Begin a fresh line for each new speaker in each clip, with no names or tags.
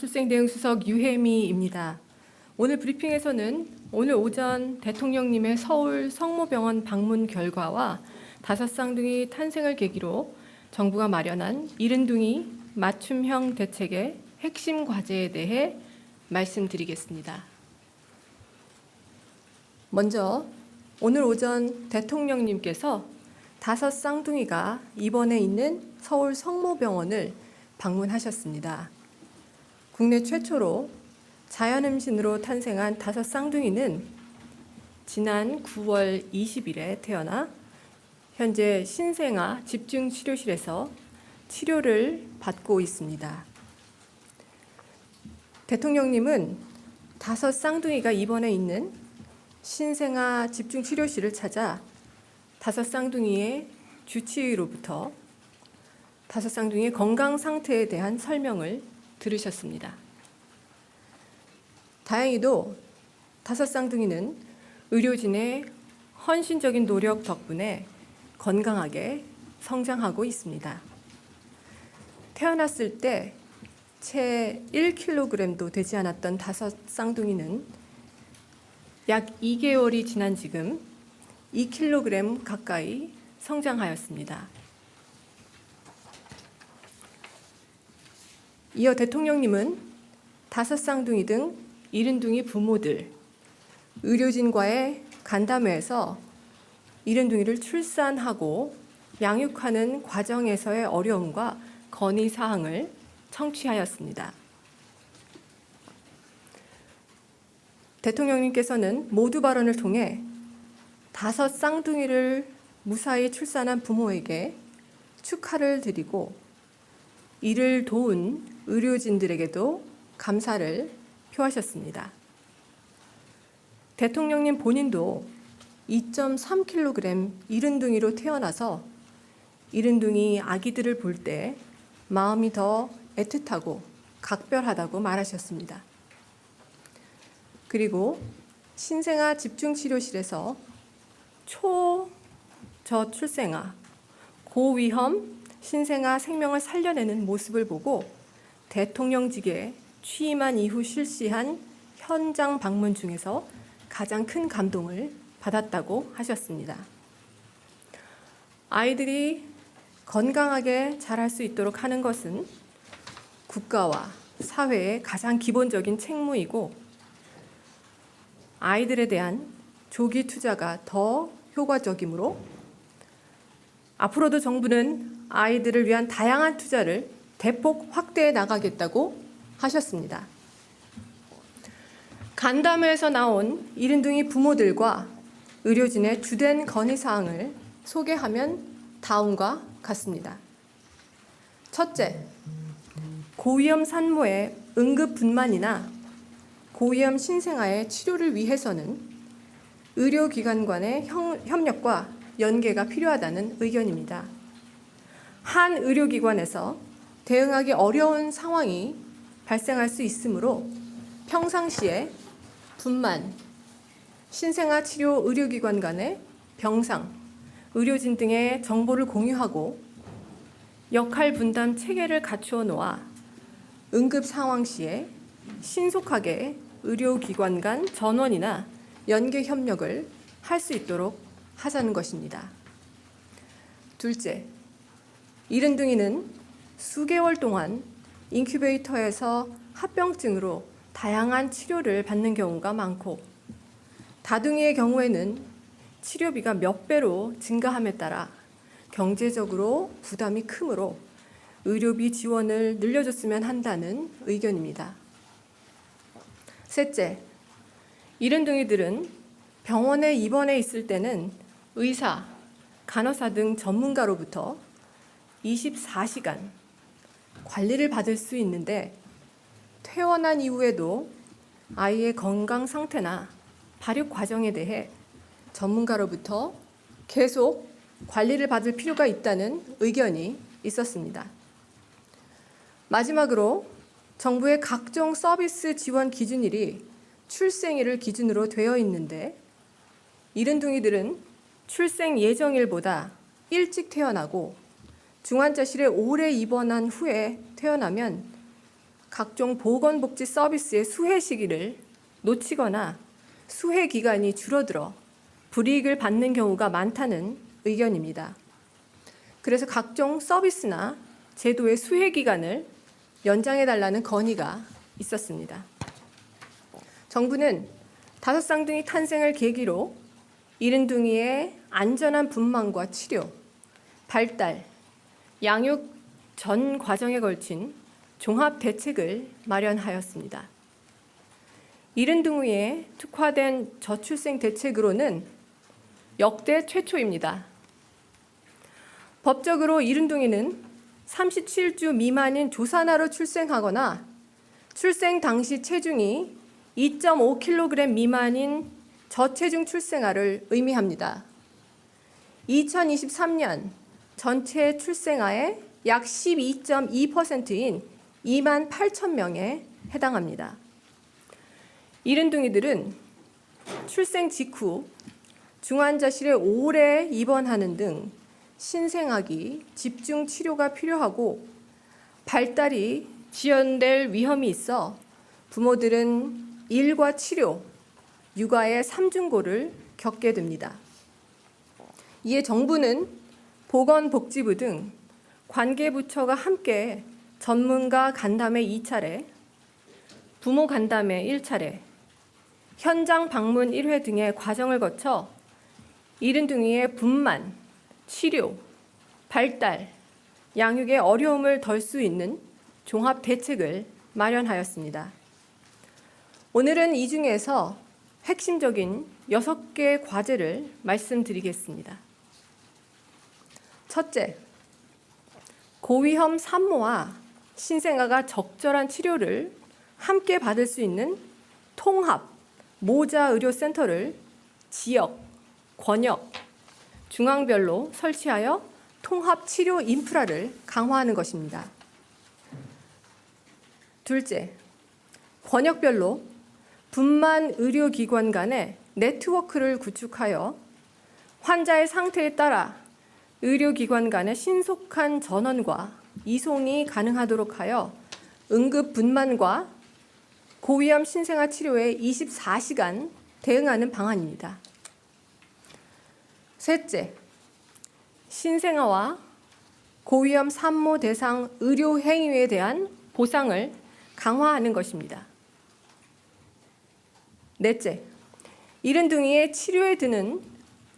출생대응수석 유혜미입니다. 오늘 브리핑에서는 오늘 오전 대통령님의 서울 성모병원 방문 결과와 다섯 쌍둥이 탄생을 계기로 정부가 마련한 이른둥이 맞춤형 대책의 핵심 과제에 대해 말씀드리겠습니다. 먼저 오늘 오전 대통령님께서 다섯 쌍둥이가 입원해 있는 서울 성모병원을 방문하셨습니다. 국내 최초로 자연음신으로 탄생한 다섯 쌍둥이는 지난 9월 20일에 태어나 현재 신생아 집중치료실에서 치료를 받고 있습니다. 대통령님은 다섯 쌍둥이가 입원해 있는 신생아 집중치료실을 찾아 다섯 쌍둥이의 주치의로부터 다섯 쌍둥이의 건강 상태에 대한 설명을 들으셨습니다. 다행히도 다섯 쌍둥이는 의료진의 헌신적인 노력 덕분에 건강하게 성장하고 있습니다. 태어났을 때 채 1kg도 되지 않았던 다섯 쌍둥이는 약 2개월이 지난 지금 2kg 가까이 성장하였습니다. 이어 대통령님은 다섯 쌍둥이 등 이른둥이 부모들, 의료진과의 간담회에서 이른둥이를 출산하고 양육하는 과정에서의 어려움과 건의 사항을 청취하였습니다. 대통령님께서는 모두 발언을 통해 다섯 쌍둥이를 무사히 출산한 부모에게 축하를 드리고 이를 도운 의료진들에게도 감사를 표하셨습니다. 대통령님 본인도 2.3kg 이른둥이로 태어나서 이른둥이 아기들을 볼 때 마음이 더 애틋하고 각별하다고 말하셨습니다. 그리고 신생아 집중치료실에서 초저출생아, 고위험 신생아 생명을 살려내는 모습을 보고 대통령직에 취임한 이후 실시한 현장 방문 중에서 가장 큰 감동을 받았다고 하셨습니다. 아이들이 건강하게 자랄 수 있도록 하는 것은 국가와 사회의 가장 기본적인 책무이고 아이들에 대한 조기 투자가 더 효과적이므로 앞으로도 정부는 아이들을 위한 다양한 투자를 대폭 확대해 나가겠다고 하셨습니다. 간담회에서 나온 이른둥이 부모들과 의료진의 주된 건의 사항을 소개하면 다음과 같습니다. 첫째, 고위험 산모의 응급 분만이나 고위험 신생아의 치료를 위해서는 의료기관 간의 협력과 연계가 필요하다는 의견입니다. 한 의료기관에서 대응하기 어려운 상황이 발생할 수 있으므로 평상시에 분만, 신생아 치료 의료기관 간의 병상, 의료진 등의 정보를 공유하고 역할 분담 체계를 갖추어 놓아 응급 상황 시에 신속하게 의료기관 간 전원이나 연계 협력을 할 수 있도록 하자는 것입니다. 둘째, 이른둥이는 수개월 동안 인큐베이터에서 합병증으로 다양한 치료를 받는 경우가 많고 다둥이의 경우에는 치료비가 몇 배로 증가함에 따라 경제적으로 부담이 크므로 의료비 지원을 늘려줬으면 한다는 의견입니다. 셋째, 이른둥이들은 병원에 입원해 있을 때는 의사, 간호사 등 전문가로부터 24시간 관리를 받을 수 있는데 퇴원한 이후에도 아이의 건강 상태나 발육 과정에 대해 전문가로부터 계속 관리를 받을 필요가 있다는 의견이 있었습니다. 마지막으로 정부의 각종 서비스 지원 기준일이 출생일을 기준으로 되어 있는데 이른둥이들은 출생 예정일보다 일찍 태어나고 중환자실에 오래 입원한 후에 태어나면 각종 보건복지 서비스의 수혜 시기를 놓치거나 수혜 기간이 줄어들어 불이익을 받는 경우가 많다는 의견입니다. 그래서 각종 서비스나 제도의 수혜 기간을 연장해 달라는 건의가 있었습니다. 정부는 다섯 쌍둥이 탄생을 계기로 이른 둥이의 안전한 분만과 치료, 발달, 양육 전 과정에 걸친 종합 대책을 마련하였습니다. 이른둥이에 특화된 저출생 대책으로는 역대 최초입니다. 법적으로 이른둥이는 37주 미만인 조산아로 출생하거나 출생 당시 체중이 2.5kg 미만인 저체중 출생아를 의미합니다. 2023년 전체 출생아의 약 12.2%인 2만 8천 명에 해당합니다. 이른둥이들은 출생 직후 중환자실에 오래 입원하는 등 신생아기 집중 치료가 필요하고 발달이 지연될 위험이 있어 부모들은 일과 치료, 육아의 삼중고를 겪게 됩니다. 이에 정부는 보건복지부 등 관계부처가 함께 전문가 간담회 2차례, 부모 간담회 1차례, 현장 방문 1회 등의 과정을 거쳐 이른둥이의 분만, 치료, 발달, 양육의 어려움을 덜 수 있는 종합 대책을 마련하였습니다. 오늘은 이 중에서 핵심적인 6개 과제를 말씀드리겠습니다. 첫째, 고위험 산모와 신생아가 적절한 치료를 함께 받을 수 있는 통합 모자 의료 센터를 지역, 권역, 중앙별로 설치하여 통합 치료 인프라를 강화하는 것입니다. 둘째, 권역별로 분만 의료기관 간의 네트워크를 구축하여 환자의 상태에 따라 의료기관 간의 신속한 전원과 이송이 가능하도록 하여 응급 분만과 고위험 신생아 치료에 24시간 대응하는 방안입니다. 셋째, 신생아와 고위험 산모 대상 의료 행위에 대한 보상을 강화하는 것입니다. 넷째, 이른둥이의 치료에 드는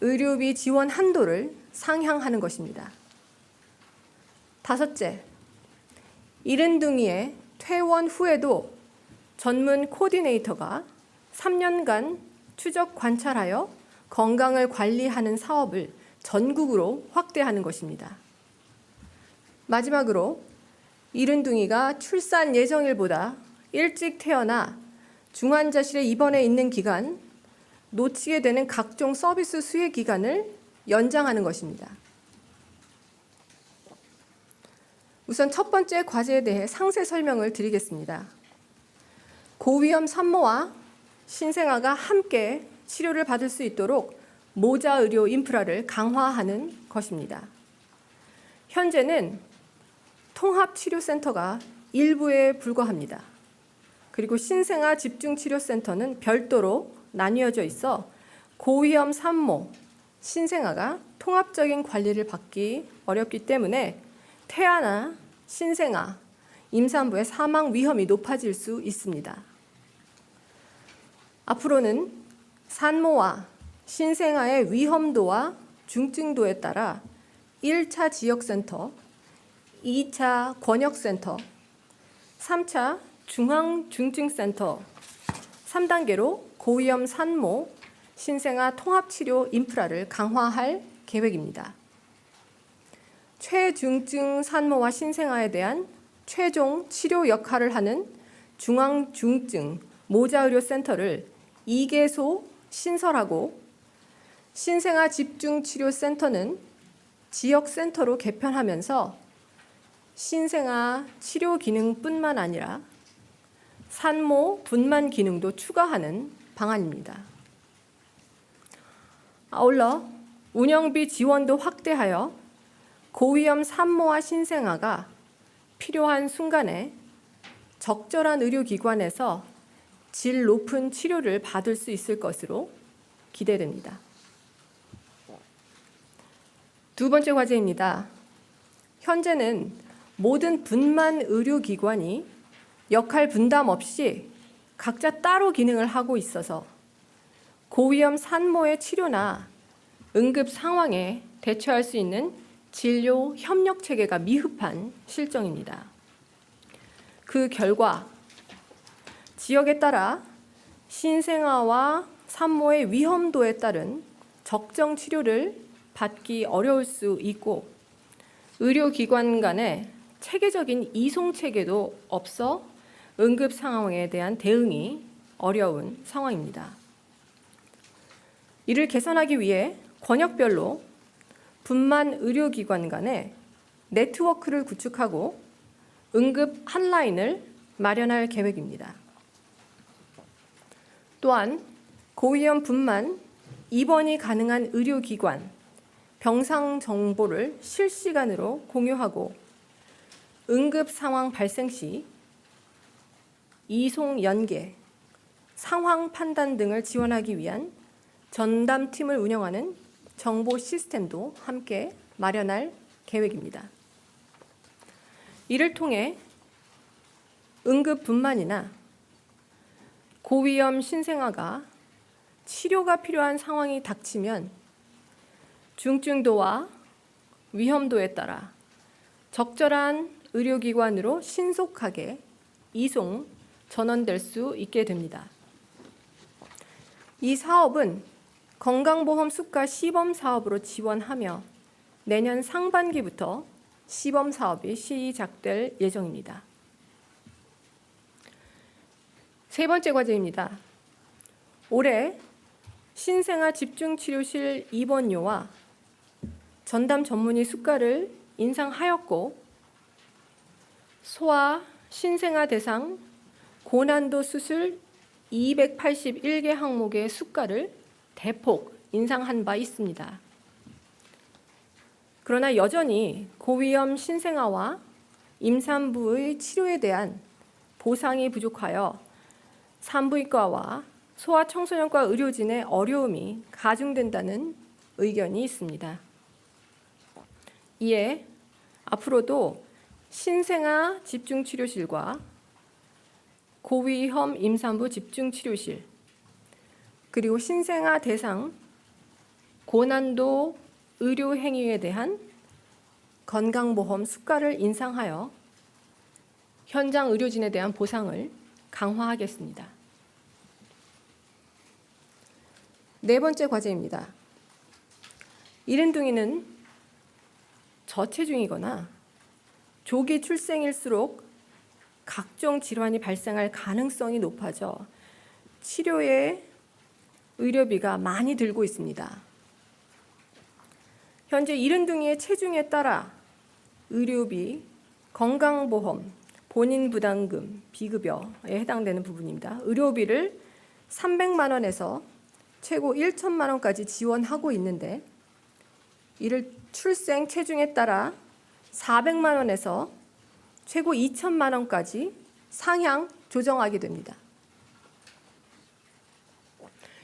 의료비 지원 한도를 상향하는 것입니다. 다섯째, 이른둥이의 퇴원 후에도 전문 코디네이터가 3년간 추적 관찰하여 건강을 관리하는 사업을 전국으로 확대하는 것입니다. 마지막으로 이른둥이가 출산 예정일보다 일찍 태어나 중환자실에 입원해 있는 기간 놓치게 되는 각종 서비스 수혜 기간을 연장하는 것입니다. 우선 첫 번째 과제에 대해 상세 설명을 드리겠습니다. 고위험 산모와 신생아가 함께 치료를 받을 수 있도록 모자 의료 인프라를 강화하는 것입니다. 현재는 통합치료센터가 일부에 불과합니다. 그리고 신생아 집중치료센터는 별도로 나뉘어져 있어 고위험 산모, 신생아가 통합적인 관리를 받기 어렵기 때문에 태아나 신생아, 임산부의 사망 위험이 높아질 수 있습니다. 앞으로는 산모와 신생아의 위험도와 중증도에 따라 1차 지역센터, 2차 권역센터, 3차 중앙중증센터, 3단계로 고위험 산모, 신생아 통합치료 인프라를 강화할 계획입니다. 최중증 산모와 신생아에 대한 최종 치료 역할을 하는 중앙중증 모자의료센터를 2개소 신설하고 신생아 집중치료센터는 지역센터로 개편하면서 신생아 치료 기능뿐만 아니라 산모 분만 기능도 추가하는 방안입니다. 아울러 운영비 지원도 확대하여 고위험 산모와 신생아가 필요한 순간에 적절한 의료기관에서 질 높은 치료를 받을 수 있을 것으로 기대됩니다. 두 번째 과제입니다. 현재는 모든 분만 의료기관이 역할 분담 없이 각자 따로 기능을 하고 있어서 고위험 산모의 치료나 응급 상황에 대처할 수 있는 진료 협력 체계가 미흡한 실정입니다. 그 결과 지역에 따라 신생아와 산모의 위험도에 따른 적정 치료를 받기 어려울 수 있고 의료기관 간의 체계적인 이송 체계도 없어 응급 상황에 대한 대응이 어려운 상황입니다. 이를 개선하기 위해 권역별로 분만 의료기관 간의 네트워크를 구축하고 응급 한라인을 마련할 계획입니다. 또한 고위험 분만 입원이 가능한 의료기관 병상 정보를 실시간으로 공유하고 응급 상황 발생 시 이송 연계, 상황 판단 등을 지원하기 위한 전담팀을 운영하는 정보 시스템도 함께 마련할 계획입니다. 이를 통해 응급분만이나 고위험 신생아가 치료가 필요한 상황이 닥치면 중증도와 위험도에 따라 적절한 의료기관으로 신속하게 이송 전원될 수 있게 됩니다. 이 사업은 건강보험 수가 시범 사업으로 지원하며 내년 상반기부터 시범 사업이 시작될 예정입니다. 세 번째 과제입니다. 올해 신생아 집중치료실 입원료와 전담 전문의 수가를 인상하였고 소아 신생아 대상 고난도 수술 281개 항목의 수가를 대폭 인상한 바 있습니다. 그러나 여전히 고위험 신생아와 임산부의 치료에 대한 보상이 부족하여 산부인과와 소아청소년과 의료진의 어려움이 가중된다는 의견이 있습니다. 이에 앞으로도 신생아 집중치료실과 고위험 임산부 집중치료실 그리고 신생아 대상 고난도 의료 행위에 대한 건강보험 수가를 인상하여 현장 의료진에 대한 보상을 강화하겠습니다. 네 번째 과제입니다. 이른둥이는 저체중이거나 조기 출생일수록 각종 질환이 발생할 가능성이 높아져 치료에 의료비가 많이 들고 있습니다. 현재 이른둥이의 체중에 따라 의료비, 건강보험, 본인 부담금, 비급여에 해당되는 부분입니다. 의료비를 300만 원에서 최고 1천만 원까지 지원하고 있는데 이를 출생 체중에 따라 400만 원에서 최고 2천만 원까지 상향 조정하게 됩니다.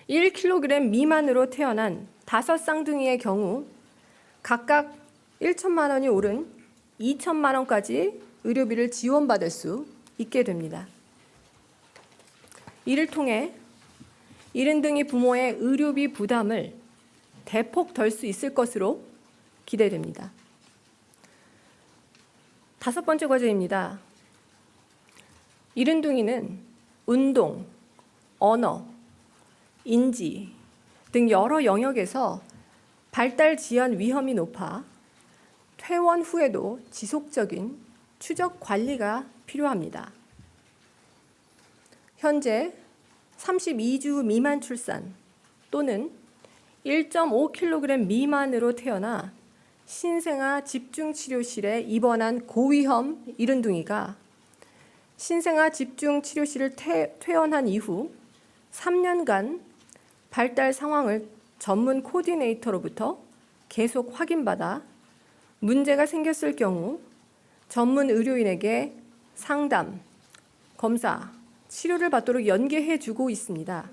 1kg 미만으로 태어난 다섯 쌍둥이의 경우 각각 1천만 원이 오른 2천만 원까지 의료비를 지원받을 수 있게 됩니다. 이를 통해 이른둥이 부모의 의료비 부담을 대폭 덜 수 있을 것으로 기대됩니다. 다섯 번째 과제입니다. 이른둥이는 운동, 언어, 인지 등 여러 영역에서 발달 지연 위험이 높아 퇴원 후에도 지속적인 추적 관리가 필요합니다. 현재 32주 미만 출산 또는 1.5kg 미만으로 태어나 신생아 집중치료실에 입원한 고위험 이른둥이가 신생아 집중치료실을 퇴, 퇴원한 이후 3년간 발달 상황을 전문 코디네이터로부터 계속 확인받아 문제가 생겼을 경우 전문 의료인에게 상담, 검사, 치료를 받도록 연계해 주고 있습니다.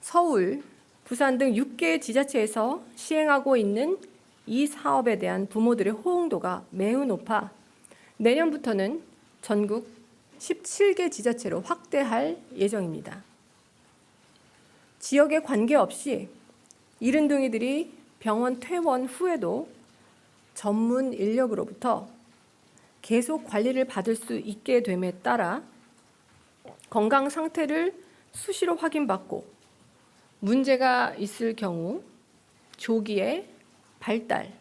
서울, 부산 등 6개 지자체에서 시행하고 있는 이 사업에 대한 부모들의 호응도가 매우 높아 내년부터는 전국 17개 지자체로 확대할 예정입니다. 지역에 관계없이 이른둥이들이 병원 퇴원 후에도 전문 인력으로부터 계속 관리를 받을 수 있게 됨에 따라 건강 상태를 수시로 확인받고 문제가 있을 경우 조기에 발달,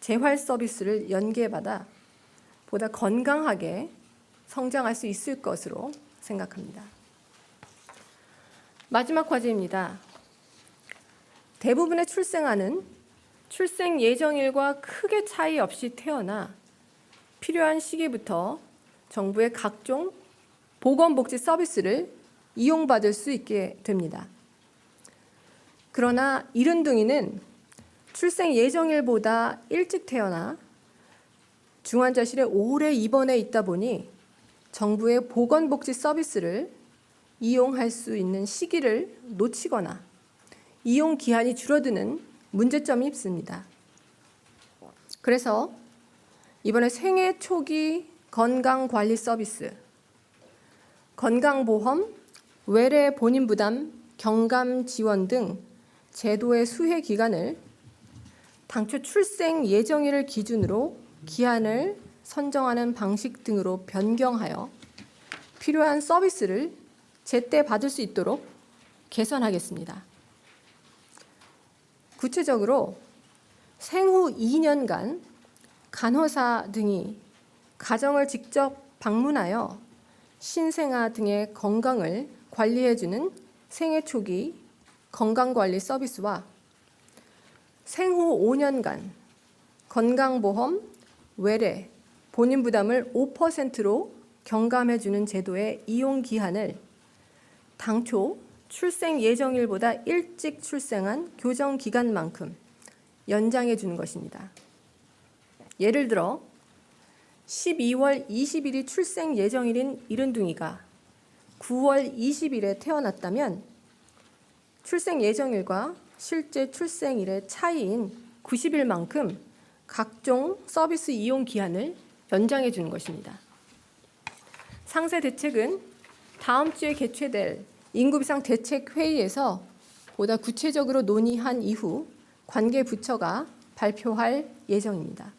재활 서비스를 연계받아 보다 건강하게 성장할 수 있을 것으로 생각합니다. 마지막 과제입니다. 대부분의 출생아는 출생 예정일과 크게 차이 없이 태어나 필요한 시기부터 정부의 각종 보건복지 서비스를 이용받을 수 있게 됩니다. 그러나 이른둥이는 출생 예정일보다 일찍 태어나 중환자실에 오래 입원해 있다 보니 정부의 보건복지 서비스를 이용할 수 있는 시기를 놓치거나 이용 기한이 줄어드는 문제점이 있습니다. 그래서 이번에 생애 초기 건강 관리 서비스, 건강보험, 외래 본인 부담, 경감 지원 등 제도의 수혜 기간을 당초 출생 예정일을 기준으로 기한을 선정하는 방식 등으로 변경하여 필요한 서비스를 제때 받을 수 있도록 개선하겠습니다. 구체적으로 생후 2년간 간호사 등이 가정을 직접 방문하여 신생아 등의 건강을 관리해주는 생애 초기 건강관리 서비스와 생후 5년간 건강보험, 외래, 본인 부담을 5%로 경감해주는 제도의 이용 기한을 당초 출생 예정일보다 일찍 출생한 교정 기간만큼 연장해 주는 것입니다. 예를 들어 12월 20일이 출생 예정일인 이른둥이가 9월 20일에 태어났다면 출생 예정일과 실제 출생일의 차이인 90일만큼 각종 서비스 이용 기한을 연장해 주는 것입니다. 상세 대책은 다음 주에 개최될 인구비상 대책 회의에서 보다 구체적으로 논의한 이후 관계 부처가 발표할 예정입니다.